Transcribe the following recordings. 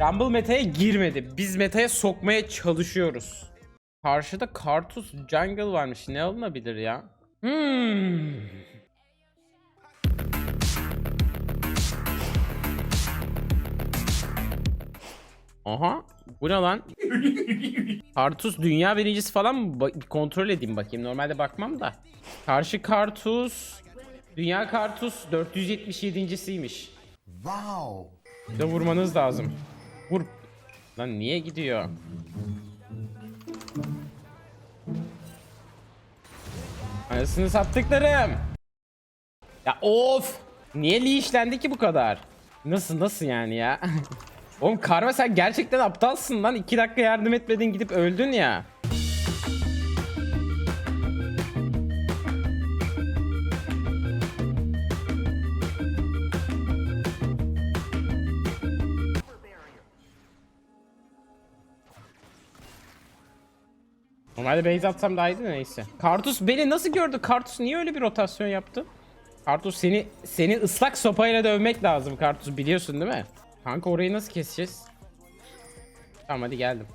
Rumble meta'ya girmedi. Biz meta'ya sokmaya çalışıyoruz. Karşıda Kartus Jungle varmış. Ne alınabilir ya? Hmm. Aha. Bu ne lan? Kartus dünya birincisi falan mı? Ba- kontrol edeyim bakayım. Normalde bakmam da. Karşı Kartus Dünya Kartus 477.siymiş. Wow. Bir de vurmanız lazım. Vur. Lan niye gidiyor? Anasını sattıklarım. Ya of. Niye linçlendi ki bu kadar? Nasıl nasıl yani ya? Oğlum Karma sen gerçekten aptalsın lan. 2 dakika yardım etmedin gidip öldün ya. Normalde base atsam daha iyiydi neyse. Kartus beni nasıl gördü? Kartus niye öyle bir rotasyon yaptı? Kartus seni seni ıslak sopayla dövmek lazım Kartus biliyorsun değil mi? Kanka orayı nasıl keseceğiz? Tamam hadi geldim.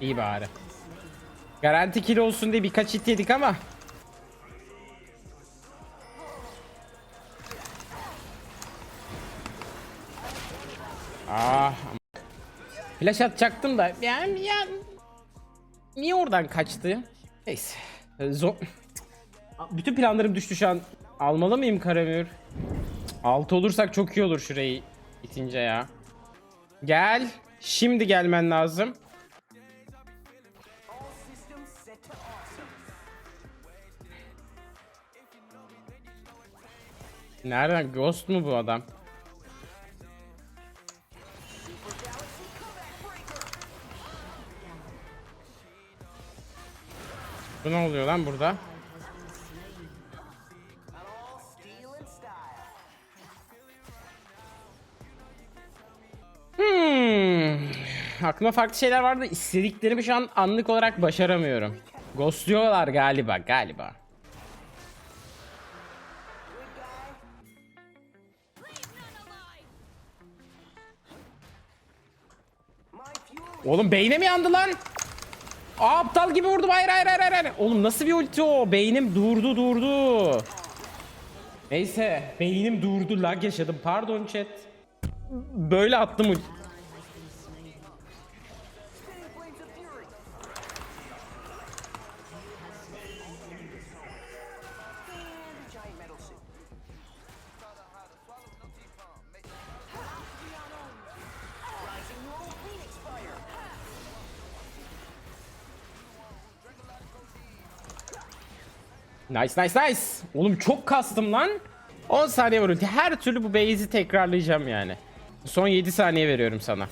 İyi bari. Garanti kill olsun diye birkaç hit yedik ama Ah. Flash atacaktım da yani ya niye oradan kaçtı? Neyse. Ee, Zo Bütün planlarım düştü şu an. Almalı mıyım Karamür? 6 olursak çok iyi olur şurayı bitince ya. Gel. Şimdi gelmen lazım. Nereden? Ghost mu bu adam? Bu ne oluyor lan burada? Hmm. Aklıma farklı şeyler vardı. İstediklerimi şu an anlık olarak başaramıyorum. Ghostluyorlar galiba, galiba. Oğlum beyne mi yandı lan? Aptal gibi vurdum. Hayır hayır hayır hayır. Oğlum nasıl bir ulti o? Beynim durdu durdu. Neyse beynim durdu lag yaşadım. Pardon chat. Böyle attım ulti. Nice nice nice. Oğlum çok kastım lan. 10 saniye var. Her türlü bu base'i tekrarlayacağım yani. Son 7 saniye veriyorum sana.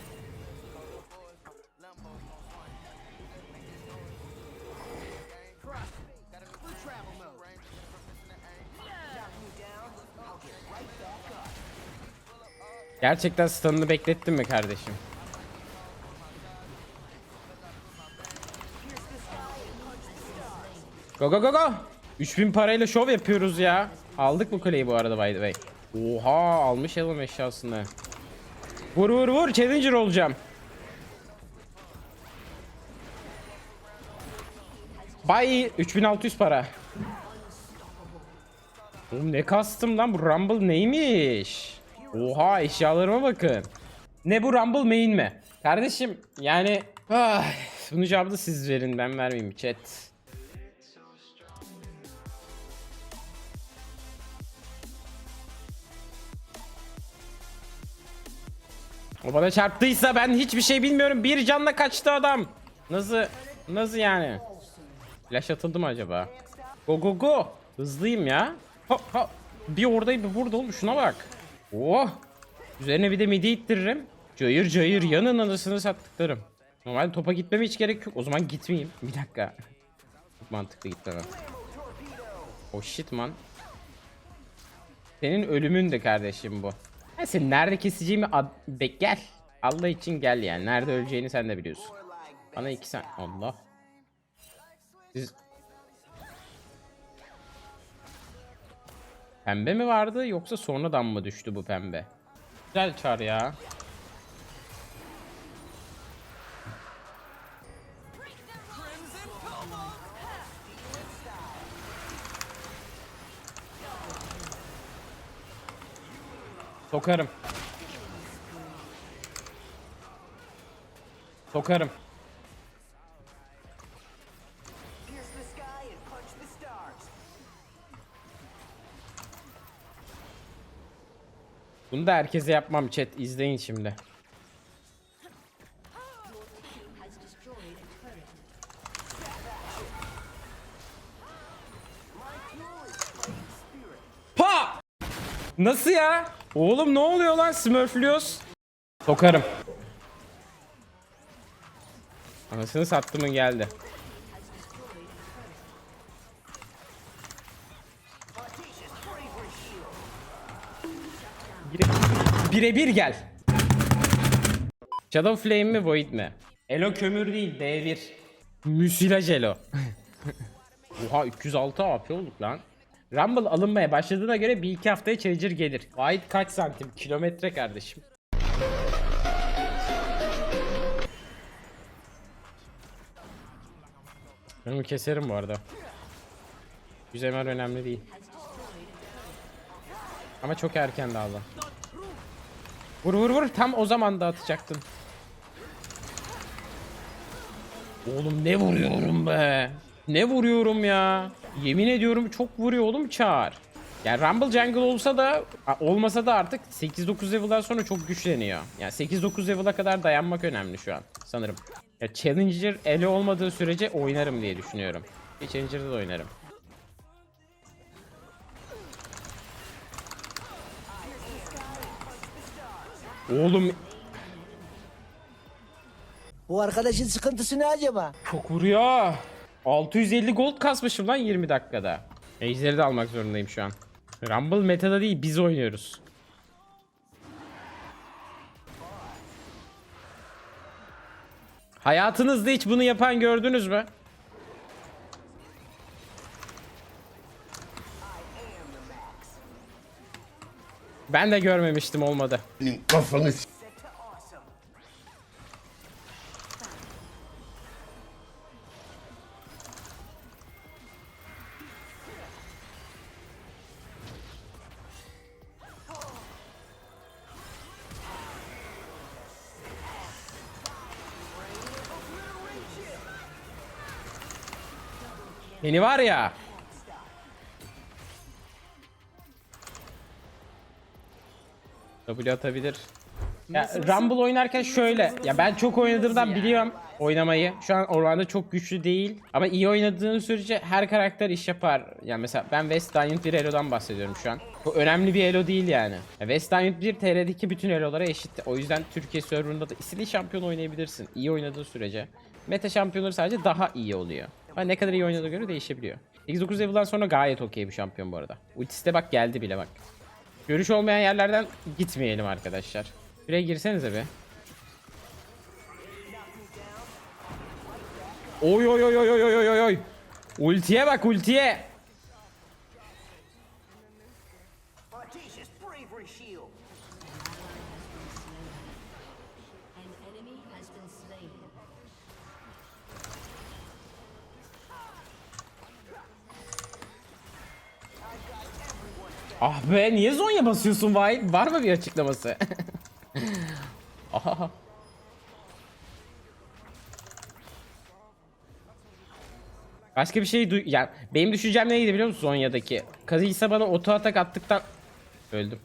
Gerçekten stun'ını beklettin mi kardeşim? Go go go go. 3000 parayla şov yapıyoruz ya. Aldık bu kuleyi bu arada by the way. Oha almış elim eşyasını. Vur vur vur challenger olacağım. Bye 3600 para. Oğlum ne kastım lan bu Rumble neymiş? Oha eşyalarıma bakın. Ne bu Rumble main mi? Kardeşim yani ah, bunu cevabı da siz verin ben vermeyeyim chat. O bana çarptıysa ben hiçbir şey bilmiyorum. Bir canla kaçtı adam. Nasıl nasıl yani? Flash atıldı mı acaba? Go go go. Hızlıyım ya. Ha ha. Bir oradayım bir burada oğlum şuna bak. Oh. Üzerine bir de midi ittiririm. Cayır cayır yanın anasını sattıklarım. Normalde topa gitmeme hiç gerek yok. O zaman gitmeyeyim. Bir dakika. Çok mantıklı gitmeme. Oh shit man. Senin ölümün de kardeşim bu. Ya sen nerede keseceğimi ad... Be, gel. Allah için gel yani. Nerede öleceğini sen de biliyorsun. Bana iki sen... Allah. Siz... Pembe mi vardı yoksa sonradan mı düştü bu pembe? Güzel çar ya. Sokarım. Sokarım. Bunu da herkese yapmam chat. izleyin şimdi. Pa! Nasıl ya? Oğlum ne oluyor lan Smurflüyoruz? Sokarım. Anasını sattımın geldi. Bire- Birebir gel. Shadow Flame mi Void mi? Elo kömür değil D1. Müsilaj Elo. Oha 306 AP olduk lan. Rumble alınmaya başladığına göre bir iki haftaya Challenger gelir. Void kaç santim? Kilometre kardeşim. Ben onu keserim bu arada. Yüzemer önemli değil. Ama çok erken daldı. Vur vur vur tam o zaman da atacaktın. Oğlum ne vuruyorum be. Ne vuruyorum ya. Yemin ediyorum çok vuruyor oğlum çağır. Yani Rumble Jungle olsa da olmasa da artık 8-9 level'dan sonra çok güçleniyor. Yani 8-9 level'a kadar dayanmak önemli şu an sanırım. Ya Challenger ele olmadığı sürece oynarım diye düşünüyorum. Bir Challenger'da da oynarım. Oğlum Bu arkadaşın sıkıntısı ne acaba? Çok vuruyor. 650 gold kasmışım lan 20 dakikada. Ejder'i de almak zorundayım şu an. Rumble metada değil biz oynuyoruz. Hayatınızda hiç bunu yapan gördünüz mü? Ben de görmemiştim olmadı. Kafanı Beni var ya. W atabilir. Ya Rumble oynarken şöyle. Ya ben çok oynadığımdan biliyorum oynamayı. Şu an oranda çok güçlü değil. Ama iyi oynadığın sürece her karakter iş yapar. Yani mesela ben West Giant bir Elo'dan bahsediyorum şu an. Bu önemli bir Elo değil yani. Ya West Giant 1 TR'deki bütün Elo'lara eşit. O yüzden Türkiye serverında da istediğin şampiyon oynayabilirsin. İyi oynadığı sürece. Meta şampiyonları sadece daha iyi oluyor. Ama ne kadar iyi oynadığına göre değişebiliyor. 8-9 level'dan sonra gayet okey bir şampiyon bu arada. Ultisi bak geldi bile bak. Görüş olmayan yerlerden gitmeyelim arkadaşlar. Buraya girsenize be. Oy oy oy oy oy oy oy oy. Ultiye bak ultiye. Ah be niye Zonya basıyorsun Vay? Var mı bir açıklaması? Başka bir şey duy... Ya benim düşüncem neydi biliyor musun Zonya'daki? Kazıysa bana oto atak attıktan... Öldüm.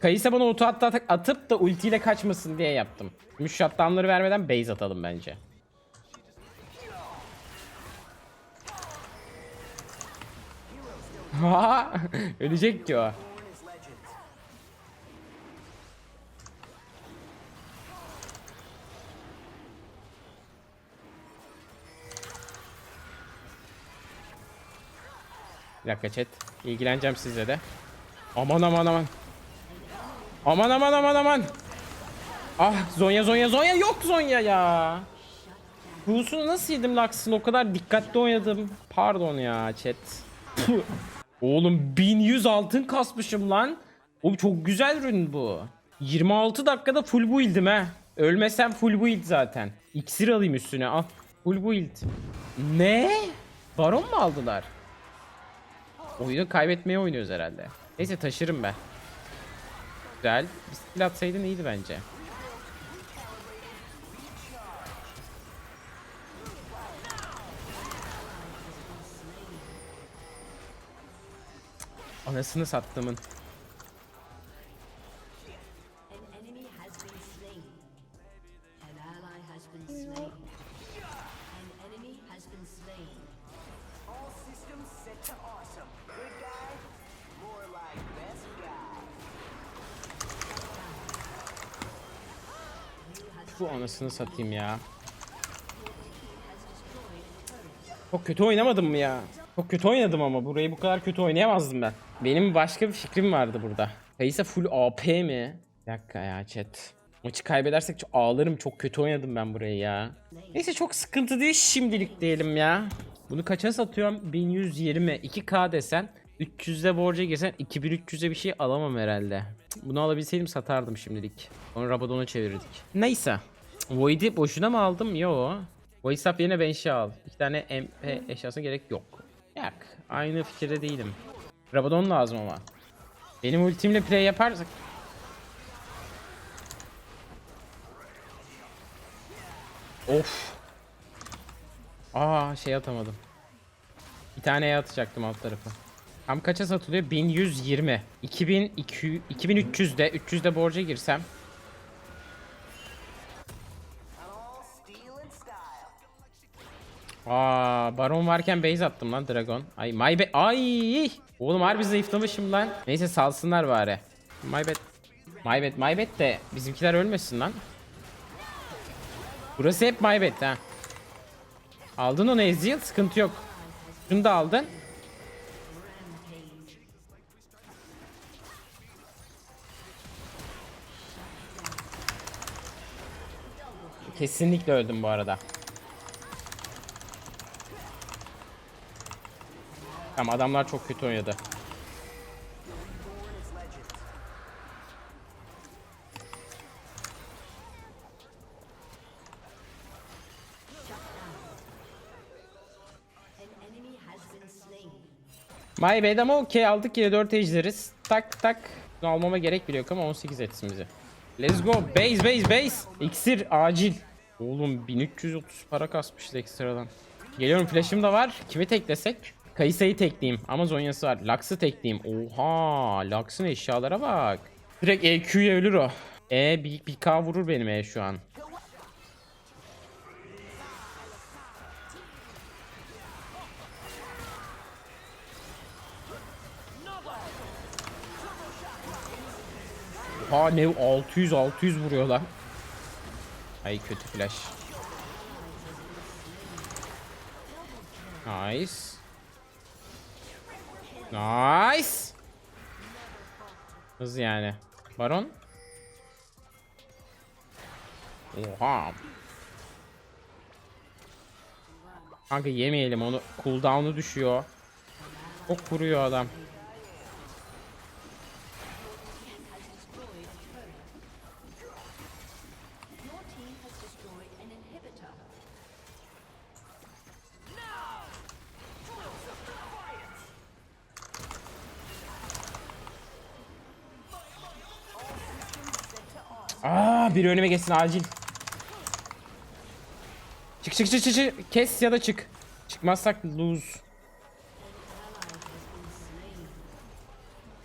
Kayısa bana oto atak atıp da ultiyle kaçmasın diye yaptım. Gümüş shutdownları vermeden base atalım bence. ölecek ki o. Bir dakika chat. İlgileneceğim sizle de. Aman aman aman. Aman aman aman aman. Ah Zonya Zonya Zonya yok Zonya ya. Q'sunu nasıl yedim Lux'ın o kadar dikkatli oynadım. Pardon ya chat. Oğlum 1100 altın kasmışım lan. Oğlum çok güzel ürün bu. 26 dakikada full build'im he. Ölmesem full build zaten. İksir alayım üstüne al. Full build. Ne? Baron mu aldılar? Oyunu kaybetmeye oynuyoruz herhalde. Neyse taşırım ben. Güzel. Bir skill atsaydın iyiydi bence. Best guy. Bu anasını satayım ya. Çok kötü oynamadım mı ya? Çok kötü oynadım ama burayı bu kadar kötü oynayamazdım ben. Benim başka bir fikrim vardı burada. Kayısa full AP mi? Bir dakika ya chat. Maçı kaybedersek çok ağlarım. Çok kötü oynadım ben burayı ya. Neyse çok sıkıntı değil şimdilik diyelim ya. Bunu kaça satıyorum? 1120. 2K desen 300'de borca girsen 2300'e bir şey alamam herhalde. Bunu alabilseydim satardım şimdilik. Onu Rabadon'a çevirirdik. Neyse. Void'i boşuna mı aldım? Yo. Void Sap yerine ben şey al. İki tane MP eşyasına gerek yok. Yok. Aynı fikirde değilim. Rabadon lazım ama. Benim ultimle play yaparsak... Of. Aa şey atamadım. Bir tane E atacaktım alt tarafı. Tam kaça satılıyor? 1120. 2200 2300'de 300'de borca girsem Aa, baron varken base attım lan dragon. Ay my bad. Ay! Oğlum harbi zayıflamışım lan. Neyse salsınlar bari. My bad. My bad, my bad de bizimkiler ölmesin lan. Burası hep my bad ha. Aldın onu Ezreal sıkıntı yok. Şunu da aldın. Kesinlikle öldüm bu arada. Tamam adamlar çok kötü oynadı. My bad ama okey aldık yine 4 ejderiz. Tak tak. Bunu almama gerek bile yok ama 18 etsin bizi. Let's go. Base base base. İksir acil. Oğlum 1330 para kasmışız ekstradan. Geliyorum flash'ım da var. Kimi teklesek? Kayısayı tekleyeyim. Ama Zonya'sı var. Lux'ı tekleyeyim. Oha. Lux'ın eşyalara bak. Direkt EQ'ye ölür o. E bir, bir K vurur benim E şu an. Ha ne 600 600 vuruyor lan. Ay kötü flash. Nice. Nice. Hız yani. Baron. Oha. Kanka yemeyelim onu. Cooldown'u düşüyor. Çok vuruyor adam. Aa bir önüme geçsin acil. Çık çık çık çık çık. Kes ya da çık. Çıkmazsak lose.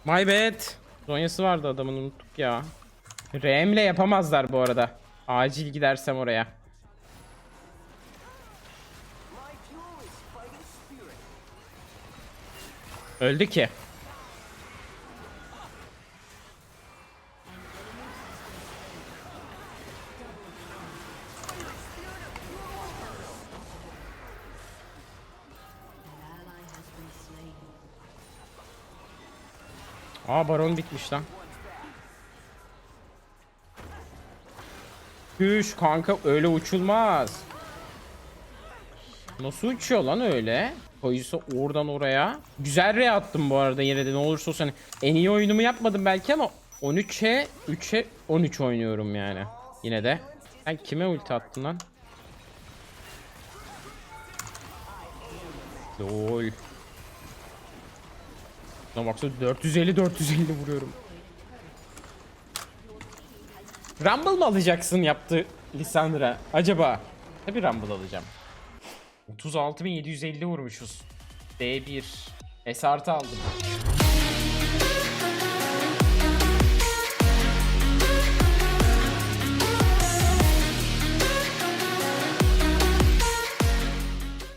My bad. Zonyası vardı adamın unuttuk ya. Rem'le yapamazlar bu arada. Acil gidersem oraya. Öldü ki. Aa baron bitmiş lan. Düş kanka öyle uçulmaz. Nasıl uçuyor lan öyle? Koyusu oradan oraya. Güzel re attım bu arada yine de ne olursa olsun. Hani en iyi oyunumu yapmadım belki ama 13'e 3'e 13 oynuyorum yani. Yine de. Sen kime ulti attın lan? Lol. Şuna baksana 450 450 vuruyorum. Rumble mı alacaksın yaptı Lisandra acaba? Tabi Rumble alacağım. 36.750 vurmuşuz. D1. S artı aldım.